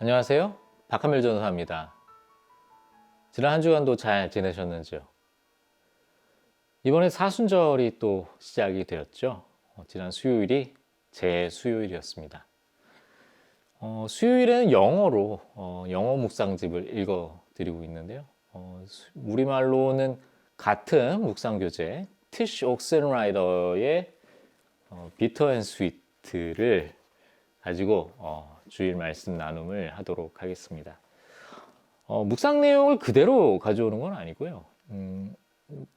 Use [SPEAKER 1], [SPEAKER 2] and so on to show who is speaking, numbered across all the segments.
[SPEAKER 1] 안녕하세요. 박하밀 전사입니다. 지난 한 주간도 잘 지내셨는지요? 이번에 사순절이 또 시작이 되었죠. 어, 지난 수요일이 제 수요일이었습니다. 어, 수요일에는 영어로 어, 영어 묵상집을 읽어드리고 있는데요. 어, 수- 우리말로는 같은 묵상 교재 티시 옥센라이더의 어, 비터 앤 스위트를 가지고 어, 주일 말씀 나눔을 하도록 하겠습니다. 어, 묵상 내용을 그대로 가져오는 건 아니고요. 음,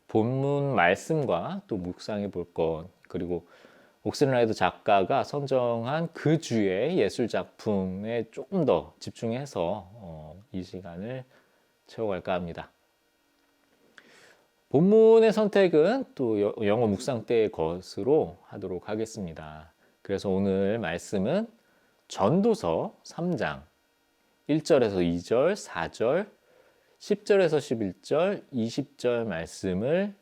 [SPEAKER 1] 본문 말씀과 또 묵상해 볼 것, 그리고 옥슨라이드 작가가 선정한 그 주의 예술 작품에 조금 더 집중해서 어, 이 시간을 채워갈까 합니다. 본문의 선택은 또 여- 영어 묵상 때의 것으로 하도록 하겠습니다. 그래서 오늘 말씀은 전도서 3장 1절에서 2절, 4절, 10절에서 11절, 20절 말씀을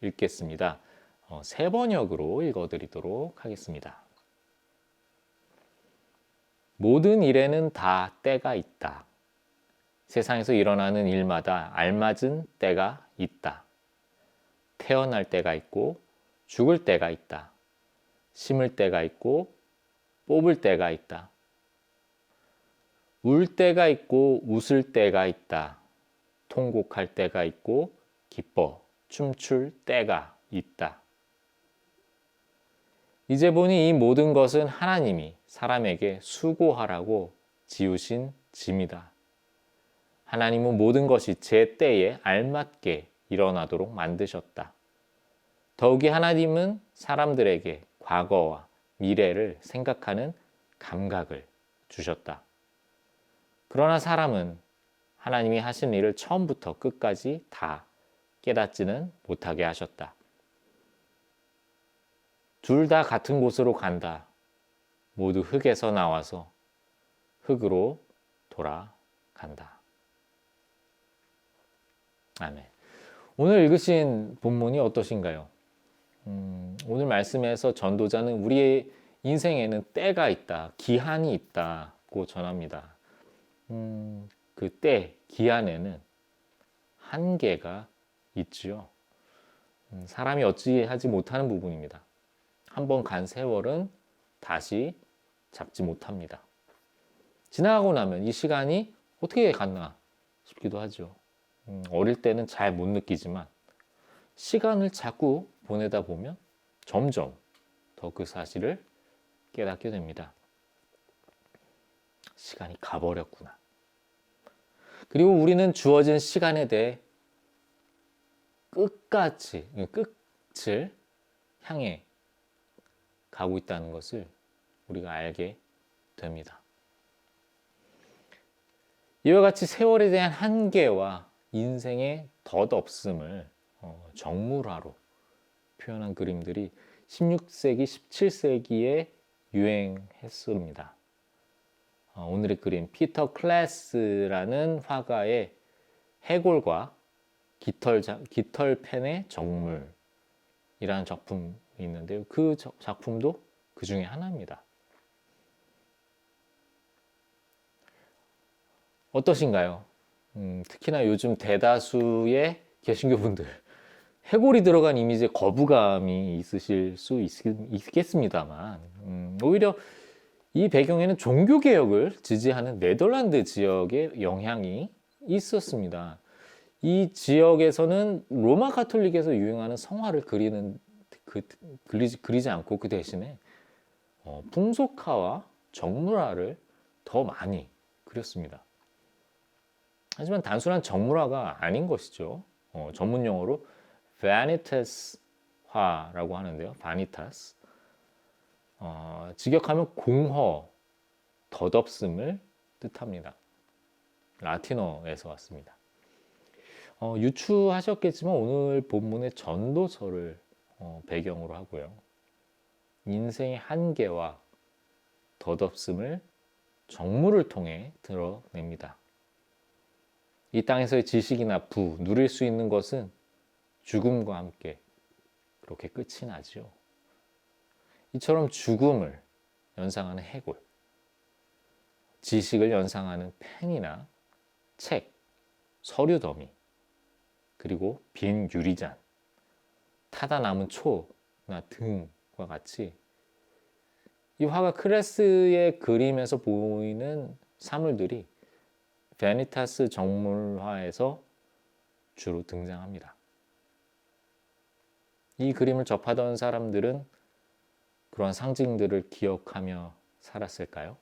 [SPEAKER 1] 읽겠습니다. 어, 세 번역으로 읽어드리도록 하겠습니다. 모든 일에는 다 때가 있다. 세상에서 일어나는 일마다 알맞은 때가 있다. 태어날 때가 있고 죽을 때가 있다. 심을 때가 있고 뽑을 때가 있다. 울 때가 있고 웃을 때가 있다. 통곡할 때가 있고 기뻐 춤출 때가 있다. 이제 보니 이 모든 것은 하나님이 사람에게 수고하라고 지으신 짐이다. 하나님은 모든 것이 제 때에 알맞게 일어나도록 만드셨다. 더욱이 하나님은 사람들에게 과거와 미래를 생각하는 감각을 주셨다. 그러나 사람은 하나님이 하신 일을 처음부터 끝까지 다 깨닫지는 못하게 하셨다. 둘 다 같은 곳으로 간다. 모두 흙에서 나와서 흙으로 돌아간다. 아멘. 오늘 읽으신 본문이 어떠신가요? 음, 오늘 말씀에서 전도자는 우리의 인생에는 때가 있다, 기한이 있다고 전합니다. 음, 그 때, 기한에는 한계가 있지요. 음, 사람이 어찌하지 못하는 부분입니다. 한 번 간 세월은 다시 잡지 못합니다. 지나가고 나면 이 시간이 어떻게 갔나 싶기도 하죠. 음, 어릴 때는 잘 못 느끼지만 시간을 자꾸 보내다 보면 점점 더 그 사실을 깨닫게 됩니다. 시간이 가버렸구나. 그리고 우리는 주어진 시간에 대해 끝까지, 끝을 향해 가고 있다는 것을 우리가 알게 됩니다. 이와 같이 세월에 대한 한계와 인생의 덧없음을 어, 정물화로 표현한 그림들이 16세기, 17세기에 유행했습니다. 어, 오늘의 그림 피터 클래스라는 화가의 해골과 깃털 자- 깃털펜의 정물이라는 작품이 있는데요. 그 저- 작품도 그 중에 하나입니다. 어떠신가요? 음, 특히나 요즘 대다수의 개신교 분들 해골이 들어간 이미지에 거부감이 있으실 수 있, 겠습니다만 오히려 이 배경에는 종교 개혁을 지지하는 네덜란드 지역의 영향이 있었습니다. 이 지역에서는 로마 가톨릭에서 유행하는 성화를 그리는 그 그리지, 그리지 않고 그 대신에 어, 풍속화와 정물화를 더 많이 그렸습니다. 하지만 단순한 정물화가 아닌 것이죠. 어, 전문 용어로 vanitas화라고 하는데요. vanitas. 어, 직역하면 공허, 덧없음을 뜻합니다. 라틴어에서 왔습니다. 어, 유추하셨겠지만 오늘 본문의 전도서를 어, 배경으로 하고요. 인생의 한계와 덧없음을 정물을 통해 드러냅니다. 이 땅에서의 지식이나 부, 누릴 수 있는 것은 죽음과 함께 그렇게 끝이 나지요. 이처럼 죽음을 연상하는 해골. 지식을 연상하는 펜이나 책, 서류 더미, 그리고 빈 유리잔, 타다 남은 초나 등과 같이 이 화가 크레스의 그림에서 보이는 사물들이 베니타스 정물화에서 주로 등장합니다. 이 그림을 접하던 사람들은 그러한 상징들을 기억하며 살았을까요?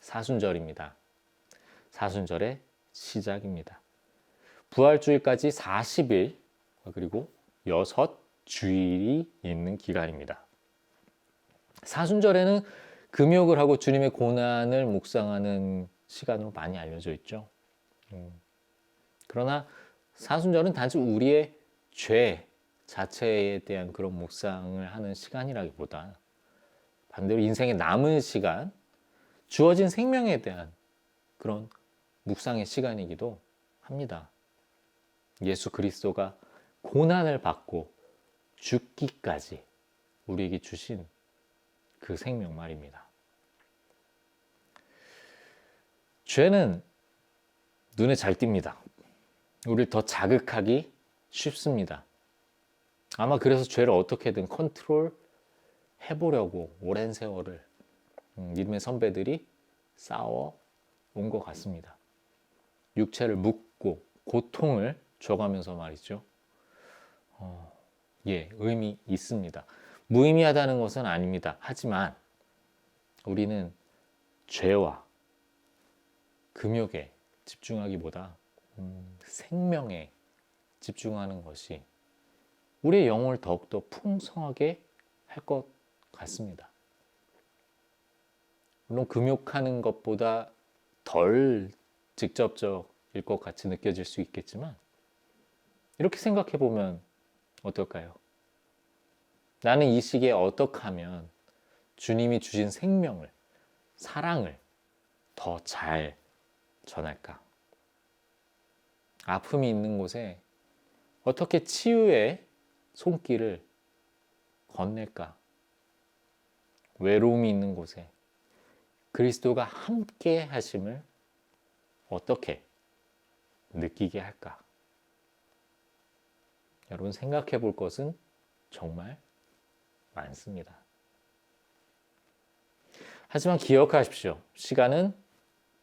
[SPEAKER 1] 사순절입니다. 사순절의 시작입니다. 부활주일까지 40일 그리고 6 주일이 있는 기간입니다. 사순절에는 금욕을 하고 주님의 고난을 묵상하는 시간으로 많이 알려져 있죠. 음. 그러나 사순절은 단지 우리의 죄 자체에 대한 그런 묵상을 하는 시간이라기보다 반대로 인생의 남은 시간, 주어진 생명에 대한 그런 묵상의 시간이기도 합니다. 예수 그리스도가 고난을 받고 죽기까지 우리에게 주신 그 생명 말입니다. 죄는 눈에 잘 띕니다. 우리를 더 자극하기 쉽습니다. 아마 그래서 죄를 어떻게든 컨트롤 해보려고 오랜 세월을 음, 믿음의 선배들이 싸워 온 것 같습니다. 육체를 묶고 고통을 줘가면서 말이죠. 어, 예, 의미 있습니다. 무의미하다는 것은 아닙니다. 하지만 우리는 죄와 금욕에 집중하기보다 음, 생명에 집중하는 것이 우리의 영혼을 더욱더 풍성하게 할 것 같습니다. 물론 금욕하는 것보다 덜 직접적일 것 같이 느껴질 수 있겠지만 이렇게 생각해 보면 어떨까요? 나는 이 시기에 어떻게 하면 주님이 주신 생명을, 사랑을 더 잘 전할까? 아픔이 있는 곳에 어떻게 치유의 손길을 건넬까? 외로움이 있는 곳에 그리스도가 함께 하심을 어떻게 느끼게 할까? 여러분 생각해 볼 것은 정말 많습니다. 하지만 기억하십시오. 시간은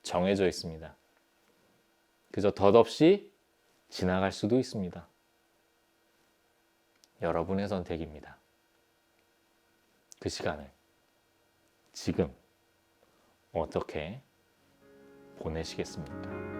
[SPEAKER 1] 정해져 있습니다. 그저 덧없이 지나갈 수도 있습니다. 여러분의 선택입니다. 그 시간을 지금 어떻게 보내시겠습니까?